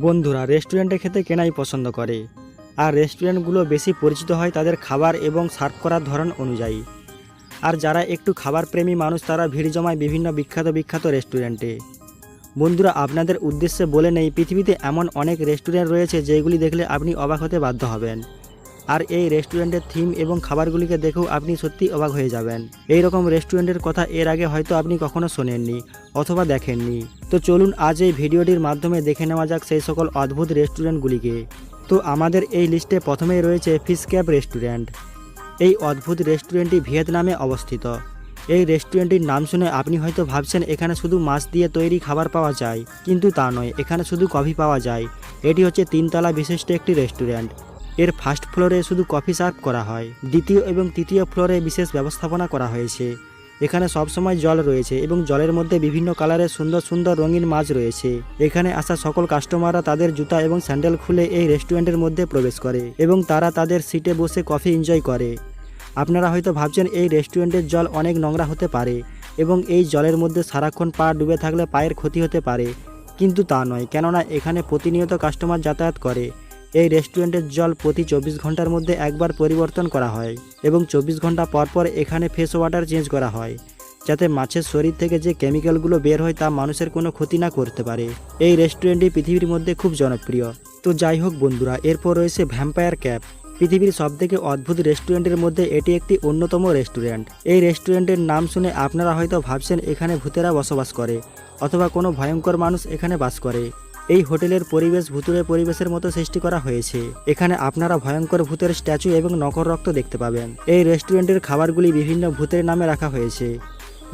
বন্ধুরা রেস্টুরেন্টে খেতে কেনাই পছন্দ করে। আর রেস্টুরেন্টগুলো বেশি পরিচিত হয় তাদের খাবার এবং সার্ভ করার ধরন অনুযায়ী। আর যারা একটু খাবার প্রেমী মানুষ, তারা ভিড় জমায় বিভিন্ন বিখ্যাত বিখ্যাত রেস্টুরেন্টে। বন্ধুরা, আপনাদের উদ্দেশ্যে বলে নেই, পৃথিবীতে এমন অনেক রেস্টুরেন্ট রয়েছে যেগুলি দেখলে আপনি অবাক হতে বাধ্য হবেন। আর এই রেস্টুরেন্টের থিম এবং খাবারগুলিকে দেখেও আপনি সত্যি অবাক হয়ে যাবেন। এই রকম রেস্টুরেন্টের কথা এর আগে হয়তো আপনি কখনো শোনেননি অথবা দেখেননি। তো চলুন আজ এই ভিডিওটির মাধ্যমে দেখে নেওয়া যাক সেই সকল অদ্ভুত রেস্টুরেন্টগুলিকে। তো আমাদের এই লিস্টে প্রথমেই রয়েছে ফিশ ক্যাব রেস্টুরেন্ট এই অদ্ভুত রেস্টুরেন্টটি ভিয়েতনামে অবস্থিত। এই রেস্টুরেন্টটির নাম শুনে আপনি হয়তো ভাবছেন, এখানে শুধু মাছ দিয়ে তৈরি খাবার পাওয়া যায়। কিন্তু তা নয়, এখানে শুধু কফি পাওয়া যায়। এটি হচ্ছে তিনতলা বিশিষ্ট একটি রেস্টুরেন্ট। এর ফার্স্ট ফ্লোরে শুধু কফি সার্ভ করা হয়। দ্বিতীয় এবং তৃতীয় ফ্লোরে বিশেষ ব্যবস্থাপনা করা হয়েছে। এখানে সবসময় জল রয়েছে এবং জলের মধ্যে বিভিন্ন কালারের সুন্দর সুন্দর রঙিন মাছ রয়েছে। এখানে আসা সকল কাস্টমাররা তাদের জুতা এবং স্যান্ডেল খুলে এই রেস্টুরেন্টের মধ্যে প্রবেশ করে এবং তারা তাদের সিটে বসে কফি এনজয় করে। আপনারা হয়তো ভাবছেন এই রেস্টুরেন্টের জল অনেক নোংরা হতে পারে এবং এই জলের মধ্যে সারাক্ষণ পা ডুবে থাকলে পায়ের ক্ষতি হতে পারে। কিন্তু তা নয়, কেননা এখানে প্রতিনিয়ত কাস্টমার যাতায়াত করে। এই রেস্টুরেন্টের জল প্রতি চব্বিশ ঘণ্টার মধ্যে একবার পরিবর্তন করা হয় এবং চব্বিশ ঘণ্টা পর পর এখানে ফ্রেশ ওয়াটার চেঞ্জ করা হয়, যাতে মাছের শরীর থেকে যে কেমিক্যালগুলো বের হয় তা মানুষের কোনো ক্ষতি না করতে পারে। এই রেস্টুরেন্টটি পৃথিবীর মধ্যে খুব জনপ্রিয়। তো যাই হোক বন্ধুরা, এরপর রয়েছে ভ্যাম্পায়ার ক্যাব পৃথিবীর সবথেকে অদ্ভুত রেস্টুরেন্টের মধ্যে এটি একটি অন্যতম রেস্টুরেন্ট। এই রেস্টুরেন্টের নাম শুনে আপনারা হয়তো ভাবছেন, এখানে ভূতেরা বসবাস করে, অথবা কোনো ভয়ঙ্কর মানুষ এখানে বাস করে। এই হোটেলের পরিবেশ ভূতুরে পরিবেশের মতো সৃষ্টি করা হয়েছে। এখানে আপনারা ভয়ঙ্কর ভূতের স্ট্যাচু এবং নকর রক্ত দেখতে পাবেন। এই রেস্টুরেন্টের খাবারগুলি বিভিন্ন ভূতের নামে রাখা হয়েছে।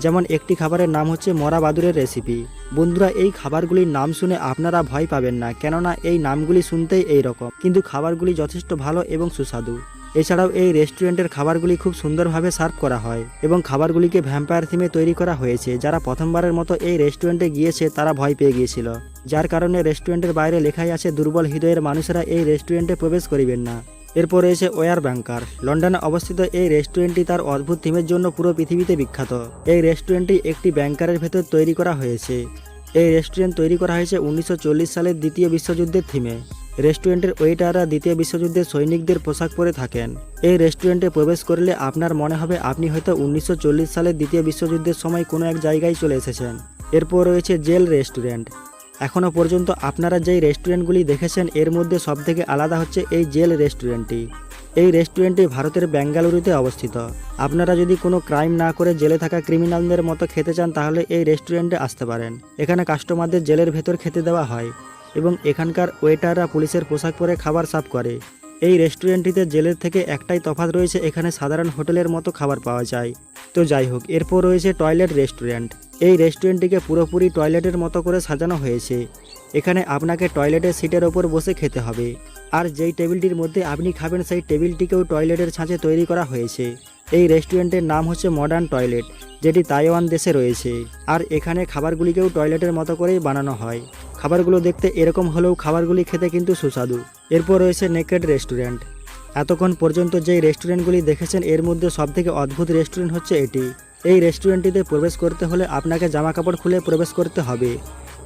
যেমন একটি খাবারের নাম হচ্ছে মরা বাদুরের রেসিপি। বন্ধুরা, এই খাবারগুলির নাম শুনে আপনারা ভয় পাবেন না, কেননা এই নামগুলি শুনতেই এই রকম কিন্তু খাবারগুলি যথেষ্ট ভালো এবং সুস্বাদু। এছাড়াও এই রেস্টুরেন্টের খাবারগুলি খুব সুন্দরভাবে সার্ভ করা হয় এবং খাবারগুলিকে ভ্যাম্পায়ার থিমে তৈরি করা হয়েছে। যারা প্রথমবারের মতো এই রেস্টুরেন্টে গিয়েছে, তারা ভয় পেয়ে গিয়েছিল। যার কারণে রেস্টুরেন্টের বাইরে লেখাই আছে, দুর্বল হৃদয়ের মানুষেরা এই রেস্টুরেন্টে প্রবেশ করিবেন না। এরপর রয়েছে ওয়ার ব্যাংকার। লন্ডনে অবস্থিত এই রেস্টুরেন্টটি তার অদ্ভুত থিমের জন্য পুরো পৃথিবীতে বিখ্যাত। এই রেস্টুরেন্টটি একটি ব্যাংকারের ভেতর তৈরি করা হয়েছে। এই রেস্টুরেন্ট তৈরি করা হয়েছে উনিশশো চল্লিশ সালের দ্বিতীয় বিশ্বযুদ্ধের থিমে। রেস্টুরেন্টের ওয়েটাররা দ্বিতীয় বিশ্বযুদ্ধের সৈনিকদের পোশাক পরে থাকেন। এই রেস্টুরেন্টে প্রবেশ করলে আপনার মনে হবে আপনি হয়তো উনিশশো চল্লিশ সালের দ্বিতীয় বিশ্বযুদ্ধের সময় কোনো এক জায়গায় চলে এসেছেন। এরপর রয়েছে জেল রেস্টুরেন্ট। এখনও পর্যন্ত আপনারা যেই রেস্টুরেন্টগুলি দেখেছেন, এর মধ্যে সবথেকে আলাদা হচ্ছে এই জেল রেস্টুরেন্টটি। এই রেস্টুরেন্টটি ভারতের বেঙ্গালুরুতে অবস্থিত। আপনারা যদি কোনো ক্রাইম না করে জেলে থাকা ক্রিমিনালদের মতো খেতে চান, তাহলে এই রেস্টুরেন্টে আসতে পারেন। এখানে কাস্টমারদের জেলের ভেতর খেতে দেওয়া হয়। এবং এখানকার ওয়েটাররা পুলিশের পোশাক পরে খাবার সার্ভ করে। এই রেস্টুরেন্টটিতে জেলের থেকে একটাই তফাৎ রয়েছে, এখানে সাধারণ হোটেলের মতো খাবার পাওয়া যায়। তো যাই হোক, এরপর রয়েছে টয়লেট রেস্টুরেন্ট। এই রেস্টুরেন্টটিকে পুরোপুরি টয়লেটের মতো করে সাজানো হয়েছে। এখানে আপনাকে টয়লেটের সিটের ওপর বসে খেতে হবে। আর যেই টেবিলটির মধ্যে আপনি খাবেন, সেই টেবিলটিকেও টয়লেটের ছাঁচে তৈরি করা হয়েছে। এই রেস্টুরেন্টের নাম হচ্ছে মডার্ন টয়লেট, যেটি তাইওয়ান দেশে রয়েছে। আর এখানে খাবারগুলিকেও টয়লেটের মতো করেই বানানো হয়। খাবারগুলো দেখতে এরকম হলেও খাবারগুলি খেতে কিন্তু সুস্বাদু। এরপর রয়েছে নেকেড রেস্টুরেন্ট এতক্ষণ পর্যন্ত যেই রেস্টুরেন্টগুলি দেখেছেন, এর মধ্যে সবথেকে অদ্ভুত রেস্টুরেন্ট হচ্ছে এটি। এই রেস্টুরেন্টটিতে প্রবেশ করতে হলে আপনাকে জামা কাপড় খুলে প্রবেশ করতে হবে।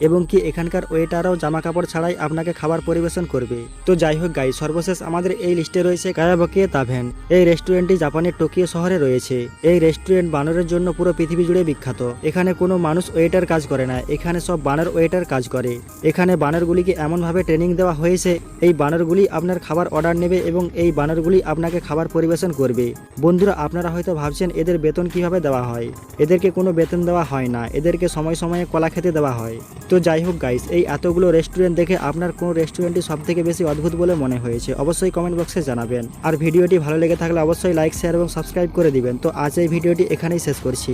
এবং কি এখানকার ওয়েটাররাও জামা কাপড় ছাড়াই আপনাকে খাবার পরিবেশন করবে। তো যাই হোক গাই সর্বশেষ আমাদের এই লিস্টে রয়েছে কায়াবকিয়ে তাভেন। এই রেস্টুরেন্টটি জাপানের টোকিও শহরে রয়েছে। এই রেস্টুরেন্ট বানরের জন্য পুরো পৃথিবী জুড়ে বিখ্যাত। এখানে কোনো মানুষ ওয়েটার কাজ করে না, এখানে সব বানর ওয়েটার কাজ করে। এখানে বানরগুলিকে এমনভাবে ট্রেনিং দেওয়া হয়েছে, এই বানরগুলি আপনার খাবার অর্ডার নেবে এবং এই বানরগুলি আপনাকে খাবার পরিবেশন করবে। বন্ধুরা, আপনারা হয়তো ভাবছেন এদের বেতন কীভাবে দেওয়া হয়? এদেরকে কোনো বেতন দেওয়া হয় না, এদেরকে সময় সময়ে কলা খেতে দেওয়া হয়। তো যাই হোক গাইস এই এতগুলো রেস্টুরেন্ট দেখে আপনার কোন রেস্টুরেন্টটি সবথেকে বেশি অদ্ভুত বলে মনে হয়েছে, অবশ্যই কমেন্ট বক্সে জানাবেন। আর ভিডিওটি ভালো লেগে থাকলে অবশ্যই লাইক শেয়ার এবং সাবস্ক্রাইব করে দিবেন। তো আজ এই ভিডিওটি এখানেই শেষ করছি।